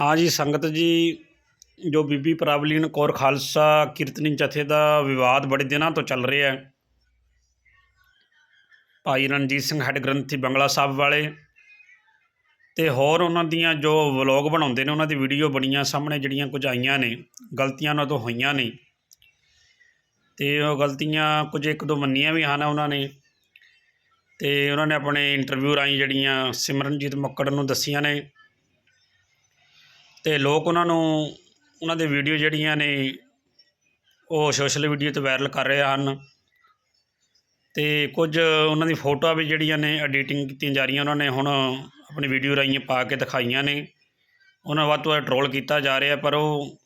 ਹਾਂ ਜੀ, ਸੰਗਤ ਜੀ, ਜੋ ਬੀਬੀ ਪ੍ਰਭਲੀਨ ਕੌਰ ਖਾਲਸਾ ਕੀਰਤਨੀ ਜਥੇ ਦਾ ਵਿਵਾਦ ਬੜੇ ਦਿਨਾਂ ਤੋਂ ਚੱਲ ਰਿਹਾ ਹੈ। ਭਾਈ ਰਣਜੀਤ ਸਿੰਘ ਹੈੱਡ ਗ੍ਰੰਥੀ ਬੰਗਲਾ ਸਾਹਿਬ ਵਾਲੇ ਤੇ ਹੋਰ ਉਹਨਾਂ ਦੀਆਂ ਜੋ ਵਲੌਗ ਬਣਾਉਂਦੇ ਨੇ, ਉਹਨਾਂ ਦੀ ਵੀਡੀਓ ਬਣੀਆਂ ਸਾਹਮਣੇ ਜਿਹੜੀਆਂ ਕੁਝ ਆਈਆਂ ਨੇ, ਗਲਤੀਆਂ ਉਹਨਾਂ ਤੋਂ ਹੋਈਆਂ ਨੇ। ਤੇ ਉਹ ਗਲਤੀਆਂ ਕੁਝ ਇੱਕ ਦੋ ਮੰਨੀਆਂ ਵੀ ਹਨ ਉਹਨਾਂ ਨੇ। ਤੇ ਉਹਨਾਂ ਨੇ ਆਪਣੇ ਇੰਟਰਵਿਊ ਰਾਹੀਂ ਜਿਹੜੀਆਂ ਸਿਮਰਨਜੀਤ ਮੱਕੜ ਨੂੰ ਦੱਸੀਆਂ ਨੇ। ਅਤੇ ਲੋਕ ਉਹਨਾਂ ਨੂੰ, ਉਹਨਾਂ ਦੇ ਵੀਡੀਓ ਜਿਹੜੀਆਂ ਨੇ, ਉਹ ਸੋਸ਼ਲ ਮੀਡੀਆ 'ਤੇ ਵਾਇਰਲ ਕਰ ਰਹੇ ਹਨ। ਅਤੇ ਕੁਝ ਉਹਨਾਂ ਦੀ ਫੋਟੋਆਂ ਵੀ ਜਿਹੜੀਆਂ ਨੇ ਐਡੀਟਿੰਗ ਕੀਤੀਆਂ ਜਾ ਰਹੀਆਂ, ਉਹਨਾਂ ਨੇ ਹੁਣ ਆਪਣੀ ਵੀਡੀਓ ਰਾਹੀਂ ਪਾ ਕੇ ਦਿਖਾਈਆਂ ਨੇ। ਉਹਨਾਂ ਵੱਧ ਤੋਂ ਵੱਧ ਟਰੋਲ ਕੀਤਾ ਜਾ ਰਿਹਾ, ਪਰ ਉਹ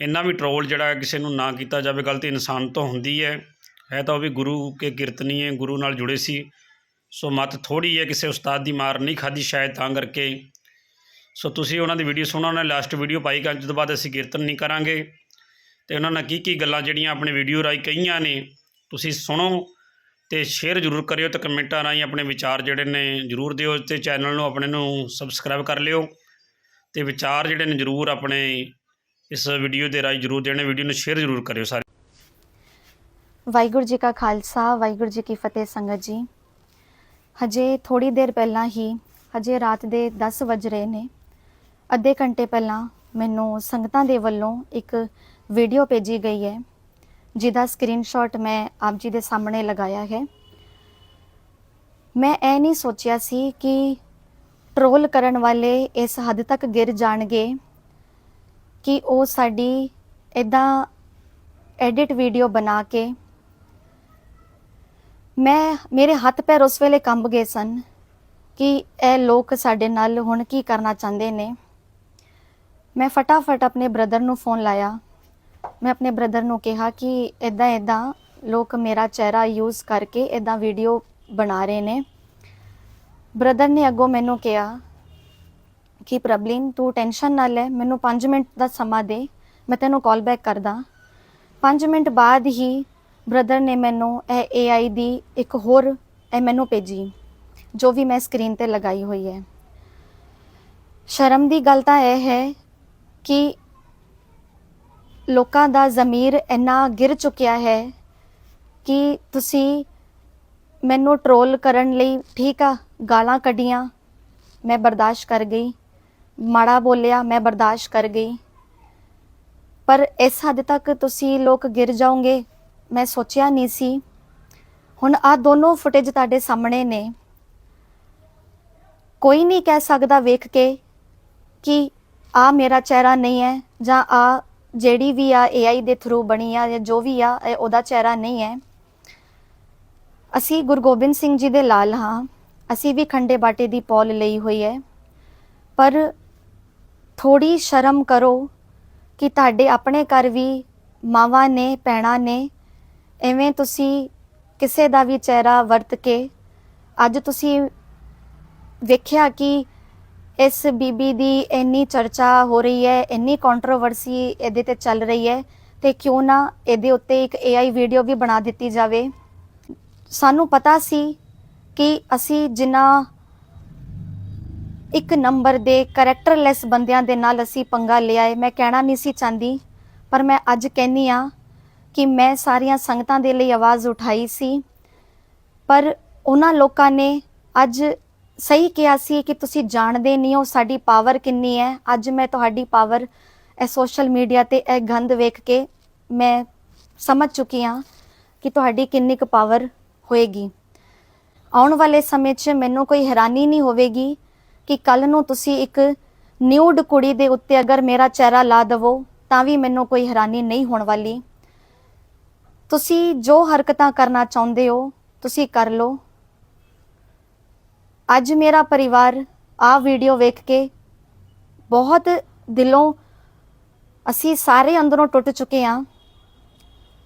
ਇੰਨਾ ਵੀ ਟਰੋਲ ਜਿਹੜਾ ਕਿਸੇ ਨੂੰ ਨਾ ਕੀਤਾ ਜਾਵੇ, ਗਲਤੀ ਇਨਸਾਨ ਤੋਂ ਹੁੰਦੀ ਹੈ। ਹੈ ਤਾਂ ਉਹ ਵੀ ਗੁਰੂ ਕੇ ਕੀਰਤਨੀ ਹੈ, ਗੁਰੂ ਨਾਲ ਜੁੜੇ ਸੀ। ਸੋ ਮਤ ਥੋੜੀ ਹੈ, ਕਿਸੇ ਉਸਤਾਦ ਦੀ ਮਾਰ ਨਹੀਂ ਖਾਦੀ ਸ਼ਾਇਦ ਤਾਂ ਕਰਕੇ ਸੋ ਤੁਸੀਂ ਉਹਨਾਂ ਦੀ ਵੀਡੀਓ ਸੁਣੋ, ਉਹਨਾਂ ਨੇ ਲਾਸਟ ਵੀਡੀਓ ਪਾਈ ਕਿ ਅੱਜ ਤੋਂ ਬਾਅਦ ਅਸੀਂ ਕੀਰਤਨ ਨਹੀਂ ਕਰਾਂਗੇ। ਤੇ ਉਹਨਾਂ ਨੇ ਕੀ ਕੀ ਗੱਲਾਂ ਜਿਹੜੀਆਂ ਆਪਣੇ ਵੀਡੀਓ ਰਾਹੀਂ ਕਹੀਆਂ ਨੇ, ਤੁਸੀਂ ਸੁਣੋ ਤੇ ਸ਼ੇਅਰ ਜ਼ਰੂਰ ਕਰਿਓ ਤੇ ਕਮੈਂਟਾਂ ਰਾਹੀਂ ਆਪਣੇ ਵਿਚਾਰ ਜਿਹੜੇ ਨੇ ਜ਼ਰੂਰ ਦਿਓ ਤੇ ਚੈਨਲ ਨੂੰ ਆਪਣੇ ਨੂੰ ਸਬਸਕ੍ਰਾਈਬ ਕਰ ਲਿਓ। ਤੇ ਵਿਚਾਰ ਜਿਹੜੇ ਨੇ ਜ਼ਰੂਰ ਆਪਣੇ ਇਸ ਵੀਡੀਓ ਦੇ ਰਾਹੀਂ ਜ਼ਰੂਰ ਦੇਣੇ ਵੀਡੀਓ ਨੂੰ ਸ਼ੇਅਰ ਜ਼ਰੂਰ ਕਰਿਓ ਸਾਰੇ। ਵਾਹਿਗੁਰੂ ਜੀ ਕਾ ਖਾਲਸਾ, ਵਾਹਿਗੁਰੂ ਜੀ ਕੀ ਫਤਿਹ ਸੰਗਤ ਜੀ। ਹਜੇ ਥੋੜੀ ਦੇਰ ਪਹਿਲਾਂ ਹੀ, ਹਜੇ ਰਾਤ ਦੇ 10 ਵਜ ਰਹੇ ਨੇ। ਅੱਧੇ ਘੰਟੇ ਪਹਿਲਾਂ ਮੈਨੂੰ ਸੰਗਤਾਂ ਦੇ ਵੱਲੋਂ ਇੱਕ ਵੀਡੀਓ ਭੇਜੀ ਗਈ ਹੈ, ਜਿਹਦਾ ਸਕਰੀਨਸ਼ਾਟ ਮੈਂ ਆਪ ਜੀ ਦੇ ਸਾਹਮਣੇ ਲਗਾਇਆ ਹੈ। ਮੈਂ ਇਹ ਨਹੀਂ ਸੋਚਿਆ ਸੀ ਕਿ ਟਰੋਲ ਕਰਨ ਵਾਲੇ ਇਸ ਹੱਦ ਤੱਕ ਗਿਰ ਜਾਣਗੇ ਕਿ ਉਹ ਸਾਡੀ ਇਦਾਂ ਐਡਿਟ ਵੀਡੀਓ ਬਣਾ ਕੇ ਮੈਂ, ਮੇਰੇ ਹੱਥ ਪੈਰ ਉਸ ਵੇਲੇ ਕੰਬ ਗਏ ਸਨ ਕਿ ਇਹ ਲੋਕ ਸਾਡੇ ਨਾਲ ਹੁਣ ਕੀ ਕਰਨਾ ਚਾਹੁੰਦੇ ਨੇ। ਮੈਂ ਫਟਾਫਟ ਆਪਣੇ ਬ੍ਰਦਰ ਨੂੰ ਫੋਨ ਲਾਇਆ। ਮੈਂ ਆਪਣੇ ਬ੍ਰਦਰ ਨੂੰ ਕਿਹਾ ਕਿ ਇਦਾਂ ਇਦਾਂ ਲੋਕ ਮੇਰਾ ਚਿਹਰਾ ਯੂਜ਼ ਕਰਕੇ ਇਦਾਂ ਵੀਡੀਓ ਬਣਾ ਰਹੇ ਨੇ। ਬ੍ਰਦਰ ਨੇ ਅੱਗੋਂ ਮੈਨੂੰ ਕਿਹਾ ਕਿ ਪ੍ਰਬਲੀਨ, ਤੂੰ ਟੈਨਸ਼ਨ ਨਾ ਲੈ, ਮੈਨੂੰ 5 ਮਿੰਟ ਦਾ ਸਮਾਂ ਦੇ, ਮੈਂ ਤੈਨੂੰ ਕਾਲ ਬੈਕ ਕਰਦਾ। 5 ਮਿੰਟ ਬਾਅਦ ਹੀ ਬ੍ਰਦਰ ਨੇ ਮੈਨੂੰ ਇਹ AI ਦੀ ਇੱਕ ਹੋਰ ਇਹ ਮੈਨੂੰ ਭੇਜੀ, ਜੋ ਵੀ ਮੈਂ ਸਕਰੀਨ ਤੇ ਲਗਾਈ ਹੋਈ ਹੈ। ਸ਼ਰਮ ਦੀ ਗੱਲ ਤਾਂ ਇਹ ਹੈ ਕਿ ਲੋਕਾਂ ਦਾ ਜ਼ਮੀਰ ਇੰਨਾ ਗਿਰ ਚੁੱਕਿਆ ਹੈ ਕਿ ਤੁਸੀਂ ਮੈਨੂੰ ਟਰੋਲ ਕਰਨ ਲਈ ਠੀਕ ਆ, ਗਾਲਾਂ ਕੱਢੀਆਂ, ਮੈਂ ਬਰਦਾਸ਼ਤ ਕਰ ਗਈ। ਮਾੜਾ ਬੋਲਿਆ, ਮੈਂ ਬਰਦਾਸ਼ਤ ਕਰ ਗਈ। ਪਰ ਇਸ ਹੱਦ ਤੱਕ ਤੁਸੀਂ ਲੋਕ ਗਿਰ ਜਾਓਗੇ, ਮੈਂ ਸੋਚਿਆ ਨਹੀਂ ਸੀ। ਹੁਣ ਆ ਦੋਨੋਂ ਫੁਟੇਜ ਤੁਹਾਡੇ ਸਾਹਮਣੇ ਨੇ। ਕੋਈ ਨਹੀਂ ਕਹਿ ਸਕਦਾ ਵੇਖ ਕੇ ਕਿ ਆ ਮੇਰਾ ਚਿਹਰਾ ਨਹੀਂ ਹੈ ਜਾਂ ਆ ਜਿਹੜੀ ਵੀ ਆ AI ਦੇ ਥਰੂ ਬਣੀ ਆ ਜਾਂ ਜੋ ਵੀ ਆ, ਇਹ ਉਹਦਾ ਚਿਹਰਾ ਨਹੀਂ ਹੈ। ਅਸੀਂ ਗੁਰੂ ਗੋਬਿੰਦ ਸਿੰਘ ਜੀ ਦੇ ਲਾਲ ਹਾਂ। ਅਸੀਂ ਵੀ ਖੰਡੇ ਬਾਟੇ ਦੀ ਪੌਲ ਲਈ ਹੋਈ ਹੈ। ਪਰ ਥੋੜੀ ਸ਼ਰਮ ਕਰੋ ਕਿ ਤੁਹਾਡੇ ਆਪਣੇ ਘਰ ਵੀ ਮਾਵਾਂ ਨੇ ਪੈਣਾ ਨੇ ਐਵੇਂ ਤੁਸੀਂ ਕਿਸੇ ਦਾ ਵੀ ਚਿਹਰਾ ਵਰਤ ਕੇ ਅੱਜ ਤੁਸੀਂ ਵੇਖਿਆ ਕਿ ਇਸ ਬੀਬੀ ਦੀ ਇੰਨੀ ਚਰਚਾ ਹੋ ਰਹੀ ਹੈ, ਇੰਨੀ ਕੰਟਰੋਵਰਸੀ ਇਹਦੇ ਤੇ ਚੱਲ ਰਹੀ ਹੈ ਤੇ ਕਿਉਂ ਨਾ ਇਹਦੇ ਉੱਤੇ ਇੱਕ AI ਵੀਡੀਓ ਵੀ ਬਣਾ ਦਿੱਤੀ ਜਾਵੇ। ਸਾਨੂੰ ਪਤਾ ਸੀ ਕਿ ਅਸੀਂ ਜਿੰਨਾ ਇੱਕ ਨੰਬਰ ਦੇ ਕੈਰੈਕਟਰਲੈਸ ਬੰਦਿਆਂ ਦੇ ਨਾਲ ਅਸੀਂ ਪੰਗਾ ਲਿਆ ਹੈ। ਮੈਂ ਕਹਿਣਾ ਨਹੀਂ ਸੀ ਚਾਹੁੰਦੀ, ਪਰ ਮੈਂ ਅੱਜ ਕਹਿੰਨੀ ਆ ਕਿ ਮੈਂ ਸਾਰੀਆਂ ਸੰਗਤਾਂ ਦੇ ਲਈ ਆਵਾਜ਼ ਉਠਾਈ ਸੀ। ਪਰ ਉਹਨਾਂ ਲੋਕਾਂ ਨੇ ਅੱਜ ਸਹੀ ਕਿਹਾ ਸੀ ਕਿ ਤੁਸੀਂ ਜਾਣਦੇ ਨਹੀਂ ਹੋ ਸਾਡੀ ਪਾਵਰ ਕਿੰਨੀ ਹੈ। ਅੱਜ ਮੈਂ ਤੁਹਾਡੀ ਪਾਵਰ ਇਹ ਸੋਸ਼ਲ ਮੀਡੀਆ ਤੇ ਇਹ ਗੰਦ ਵੇਖ ਕੇ ਮੈਂ ਸਮਝ ਚੁੱਕੀ ਹਾਂ ਕਿ ਤੁਹਾਡੀ ਕਿੰਨੀ ਕੁ ਪਾਵਰ ਹੋਏਗੀ। ਆਉਣ ਵਾਲੇ ਸਮੇਂ 'ਚ ਮੈਨੂੰ ਕੋਈ ਹੈਰਾਨੀ ਨਹੀਂ ਹੋਵੇਗੀ ਕਿ ਕੱਲ ਨੂੰ ਤੁਸੀਂ ਇੱਕ ਨਿਊਡ ਕੁੜੀ ਦੇ ਉੱਤੇ ਅਗਰ ਮੇਰਾ ਚਿਹਰਾ ਲਾ ਦਵੋ, ਤਾਂ ਵੀ ਮੈਨੂੰ ਕੋਈ ਹੈਰਾਨੀ ਨਹੀਂ ਹੋਣ ਵਾਲੀ। ਤੁਸੀਂ ਜੋ ਹਰਕਤਾਂ ਕਰਨਾ ਚਾਹੁੰਦੇ ਹੋ, ਤੁਸੀਂ ਕਰ ਲਓ। ਅੱਜ ਮੇਰਾ ਪਰਿਵਾਰ ਆ ਵੀਡੀਓ ਵੇਖ ਕੇ ਬਹੁਤ ਦਿਲੋਂ ਅਸੀਂ ਸਾਰੇ ਅੰਦਰੋਂ ਟੁੱਟ ਚੁੱਕੇ ਹਾਂ।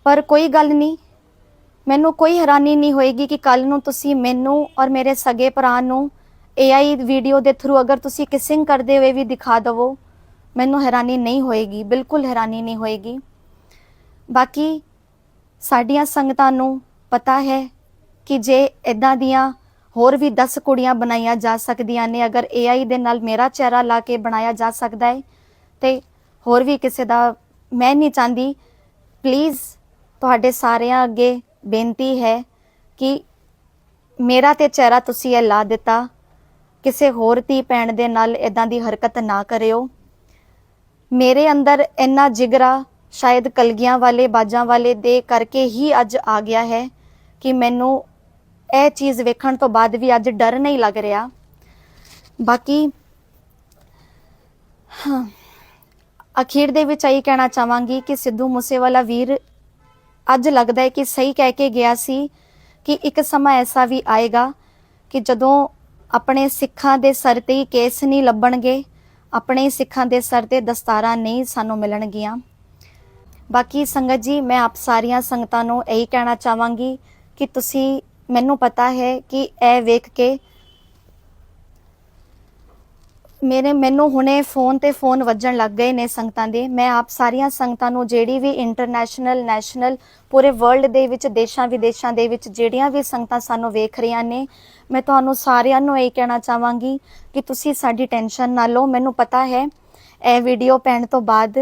ਪਰ ਕੋਈ ਗੱਲ ਨਹੀਂ, ਮੈਨੂੰ ਕੋਈ ਹੈਰਾਨੀ ਨਹੀਂ ਹੋਏਗੀ ਕਿ ਕੱਲ ਨੂੰ ਤੁਸੀਂ ਮੈਨੂੰ ਔਰ ਮੇਰੇ ਸਗੇ ਭਰਾ ਨੂੰ AI ਵੀਡੀਓ ਦੇ ਥਰੂ ਅਗਰ ਤੁਸੀਂ ਕਿਸਿੰਗ ਕਰਦੇ ਹੋਏ ਵੀ ਦਿਖਾ ਦਵੋ, ਮੈਨੂੰ ਹੈਰਾਨੀ ਨਹੀਂ ਹੋਏਗੀ, ਬਿਲਕੁਲ ਹੈਰਾਨੀ ਨਹੀਂ ਹੋਏਗੀ। ਬਾਕੀ ਸਾਡੀਆਂ ਸੰਗਤਾਂ ਨੂੰ ਪਤਾ ਹੈ ਕਿ ਜੇ ਇਦਾਂ ਦੀਆਂ ਹੋਰ ਵੀ 10 ਕੁੜੀਆਂ ਬਣਾਈਆਂ ਜਾ ਸਕਦੀਆਂ ਨੇ, ਅਗਰ AI ਦੇ ਨਾਲ ਮੇਰਾ ਚਿਹਰਾ ਲਾ ਕੇ ਬਣਾਇਆ ਜਾ ਸਕਦਾ ਹੈ। ਤੇ ਹੋਰ ਵੀ ਕਿਸੇ ਦਾ, ਮੈਂ ਨਹੀਂ ਚਾਹੁੰਦੀ। ਪਲੀਜ਼ ਤੁਹਾਡੇ ਸਾਰਿਆਂ ਅੱਗੇ ਬੇਨਤੀ ਹੈ ਕਿ ਮੇਰਾ ਤੇ ਚਿਹਰਾ ਤੁਸੀਂ ਇਹ ਲਾ ਦਿੱਤਾ। ਕਿਸੇ ਹੋਰ ਧੀ ਭੈਣ ਦੇ ਨਾਲ ਇਦਾਂ ਦੀ ਹਰਕਤ ਨਾ ਕਰਿਓ। ਮੇਰੇ ਅੰਦਰ ਇੰਨਾ ਜਿਗਰਾ ਸ਼ਾਇਦ ਕਲਗੀਆਂ ਵਾਲੇ, ਬਾਜਾਂ ਵਾਲੇ ਦੇ ਕਰਕੇ ਹੀ ਅੱਜ ਆ ਗਿਆ ਹੈ ਕਿ ਮੈਨੂੰ ਇਹ ਚੀਜ਼ ਵੇਖਣ ਤੋਂ ਬਾਅਦ ਵੀ ਅੱਜ ਡਰ ਨਹੀਂ ਲੱਗ ਰਿਹਾ। ਬਾਕੀ, ਹਾਂ, ਅਖੀਰ ਦੇ ਵਿੱਚ ਇਹ ਕਹਿਣਾ ਚਾਹਾਂਗੀ ਕਿ ਸਿੱਧੂ ਮੂਸੇਵਾਲਾ ਵੀਰ ਅੱਜ ਲੱਗਦਾ ਹੈ ਕਿ ਸਹੀ ਕਹਿ ਕੇ ਗਿਆ ਸੀ ਕਿ ਇੱਕ ਸਮਾਂ ਐਸਾ ਵੀ ਆਏਗਾ ਕਿ ਜਦੋਂ ਆਪਣੇ ਸਿੱਖਾਂ ਦੇ ਸਰ ਤੇ ਹੀ ਕੇਸ ਨਹੀਂ ਲੱਭਣਗੇ, ਆਪਣੇ ਸਿੱਖਾਂ ਦੇ ਸਰ ਤੇ ਦਸਤਾਰਾਂ ਨਹੀਂ ਸਾਨੂੰ ਮਿਲਣਗੀਆਂ। ਬਾਕੀ ਸੰਗਤ ਜੀ, ਮੈਂ ਆਪ ਸਾਰੀਆਂ ਸੰਗਤਾਂ ਨੂੰ ਇਹੀ ਕਹਿਣਾ ਚਾਹਾਂਗੀ ਕਿ ਤੁਸੀਂ ਮੈਨੂੰ ਪਤਾ ਹੈ ਕਿ ਇਹ ਵੇਖ ਕੇ ਮੇਰੇ ਮੈਨੂੰ ਹੁਣੇ ਫੋਨ ਤੇ ਫੋਨ ਵੱਜਣ ਲੱਗ ਗਏ ਨੇ ਸੰਗਤਾਂ ਦੇ। ਮੈਂ ਆਪ ਸਾਰੀਆਂ ਸੰਗਤਾਂ ਨੂੰ ਜਿਹੜੀ ਵੀ ਇੰਟਰਨੈਸ਼ਨਲ ਨੈਸ਼ਨਲ ਪੂਰੇ ਵਰਲਡ ਦੇ ਵਿੱਚ, ਦੇਸ਼ਾਂ ਵਿਦੇਸ਼ਾਂ ਦੇ ਵਿੱਚ ਜਿਹੜੀਆਂ ਵੀ ਸੰਗਤਾਂ ਸਾਨੂੰ ਵੇਖ ਰਹੀਆਂ ਨੇ, ਮੈਂ ਤੁਹਾਨੂੰ ਸਾਰਿਆਂ ਨੂੰ ਇਹ ਕਹਿਣਾ ਚਾਹਾਂਗੀ ਕਿ ਤੁਸੀਂ ਸਾਡੀ ਟੈਨਸ਼ਨ ਨਾ ਲਓ। ਮੈਨੂੰ ਪਤਾ ਹੈ, ਇਹ ਵੀਡੀਓ ਪੈਣ ਤੋਂ ਬਾਅਦ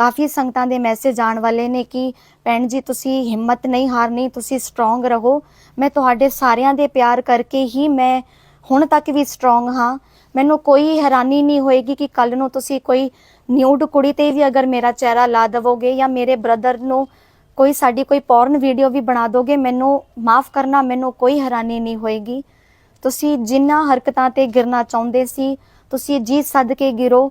ਕਾਫੀ ਸੰਗਤਾਂ ਦੇ ਮੈਸੇਜ ਆਉਣ ਵਾਲੇ ਨੇ ਕਿ ਭੈਣ ਜੀ, ਤੁਸੀਂ ਹਿੰਮਤ ਨਹੀਂ ਹਾਰਨੀ, ਤੁਸੀਂ ਸਟਰੋਂਗ ਰਹੋ। ਮੈਂ ਤੁਹਾਡੇ ਸਾਰਿਆਂ ਦੇ ਪਿਆਰ ਕਰਕੇ ਹੀ ਮੈਂ ਹੁਣ ਤੱਕ ਵੀ ਸਟਰੋਂਗ ਹਾਂ। ਮੈਨੂੰ ਕੋਈ ਹੈਰਾਨੀ ਨਹੀਂ ਹੋਏਗੀ ਕਿ ਕੱਲ ਨੂੰ ਤੁਸੀਂ ਕੋਈ ਨਿਊਡ ਕੁੜੀ ਤੇ ਵੀ ਅਗਰ ਮੇਰਾ ਚਿਹਰਾ ਲਾ ਦਵੋਗੇ ਜਾਂ ਮੇਰੇ ਬ੍ਰਦਰ ਨੂੰ ਕੋਈ ਸਾਡੀ ਕੋਈ ਪੋਰਨ ਵੀਡੀਓ ਵੀ ਬਣਾ ਦੋਗੇ, ਮੈਨੂੰ ਮਾਫ ਕਰਨਾ, ਮੈਨੂੰ ਕੋਈ ਹੈਰਾਨੀ ਨਹੀਂ ਹੋਏਗੀ। ਤੁਸੀਂ ਜਿੰਨਾ ਹਰਕਤਾਂ ਤੇ ਗਿਰਨਾ ਚਾਹੁੰਦੇ ਸੀ, ਤੁਸੀਂ ਜੀ ਸੱਦ ਕੇ ਗਿਰੋ।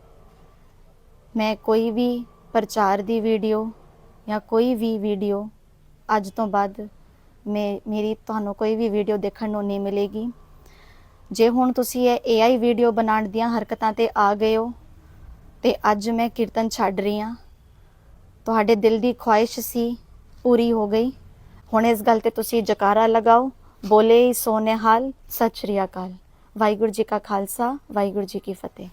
ਮੈਂ ਕੋਈ ਵੀ ਪ੍ਰਚਾਰ ਦੀ ਵੀਡੀਓ ਜਾਂ ਕੋਈ ਵੀ ਵੀਡੀਓ ਅੱਜ ਤੋਂ ਬਾਅਦ ਮੈਂ, ਮੇਰੀ ਤੁਹਾਨੂੰ ਕੋਈ ਵੀ ਵੀਡੀਓ ਦੇਖਣ ਨੂੰ ਨਹੀਂ ਮਿਲੇਗੀ। ਜੇ ਹੁਣ ਤੁਸੀਂ ਇਹ AI ਵੀਡੀਓ ਬਣਾਉਣ ਦੀਆਂ ਹਰਕਤਾਂ ਤੇ ਆ ਗਏ ਹੋ, ਤੇ ਅੱਜ ਮੈਂ ਕੀਰਤਨ ਛੱਡ ਰਹੀ ਹਾਂ। ਤੁਹਾਡੇ ਦਿਲ ਦੀ ਖੁਆਇਸ਼ ਸੀ, ਪੂਰੀ ਹੋ ਗਈ। ਹੁਣ ਇਸ ਗੱਲ ਤੇ ਤੁਸੀਂ ਜਕਾਰਾ ਲਗਾਓ। ਬੋਲੇ ਸੋਨੇਹਾਲ, ਸਤਿ ਸ਼੍ਰੀ ਅਕਾਲ। ਵਾਹਿਗੁਰੂ ਜੀ ਕਾ ਖਾਲਸਾ, ਵਾਹਿਗੁਰੂ ਜੀ ਕੀ ਫਤਿਹ।